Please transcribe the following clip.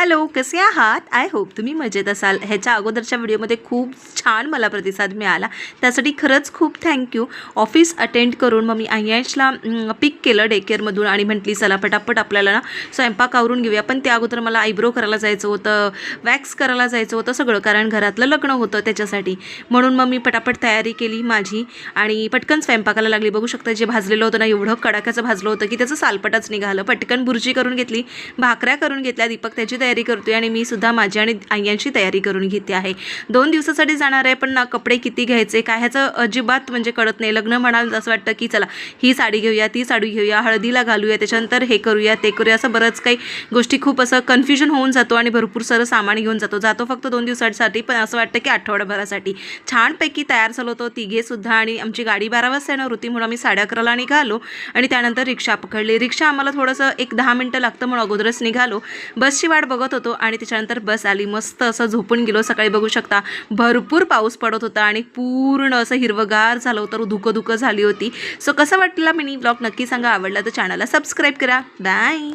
Hello कसे आहात? I hope तुम्ही मजेत असाल. ह्याच्या अगोदरच्या व्हिडिओमध्ये खूप छान मला प्रतिसाद मिळाला. त्यासाठी खरंच खूप थँक्यू ऑफिस अटेंड करून मग मी आयशला पिक केलं डेकेअरमधून आणि म्हटली चला पटापट आपल्याला ना स्वयंपाक आवरून घेऊया. पण त्या अगोदर मला आयब्रो करायला जायचं होतं वॅक्स करायला जायचं होतं सगळं कारण घरातलं लग्न होतं त्याच्यासाठी. म्हणून मग मी पटापट तयारी केली माझी आणि पटकन स्वयंपाकाला लागली. बघू शकता जे भाजलेलं होतं ना एवढं कडाक्याचं भाजलं होतं की त्याचं सालपटाच निघालं. पटकन बुर्जी करून घेतली भाकऱ्या करून घेतल्या दीपक त्याची तयारी तयारी करतोय आणि मी सुद्धा माझी आणि आयांची तयारी करून घेते आहे. दोन दिवसासाठी जाणार आहे पण ना कपडे किती घ्यायचे काय ह्याचं अजिबात म्हणजे कळत नाही. लग्न म्हणाल असं वाटतं की चला ही साडी घेऊया ती साडी घेऊया हळदीला घालूया त्याच्यानंतर हे करूया ते करूया असं बरंच काही गोष्टी खूप असं कन्फ्युजन होऊन जातो आणि भरपूर सारं सामान घेऊन जातो. जातो फक्त दोन दिवसांसाठी पण असं वाटतं की आठवड्याभरासाठी छानपैकी तयार झालो होतो तिघेसुद्धा आणि आमची गाडी बारा वाजता येणार होती म्हणून आम्ही साडे अकराला निघालो आणि त्यानंतर रिक्षा पकडली. रिक्षा आम्हाला थोडंसं एक दहा मिनटं लागतं म्हणून अगोदरच निघालो. बसची वाट बघत होतो आणि त्याच्यानंतर बस आली. मस्त असं झोपून गेलो. सकाळी बघू शकता भरपूर पाऊस पडत होता आणि पूर्ण असं हिरवगार झालं होतं. धुकं धुकं झाली होती. सो कसं वाटलं मिनी ब्लॉग? नक्की सांगा. आवडला तर चॅनलला सबस्क्राईब करा. बाय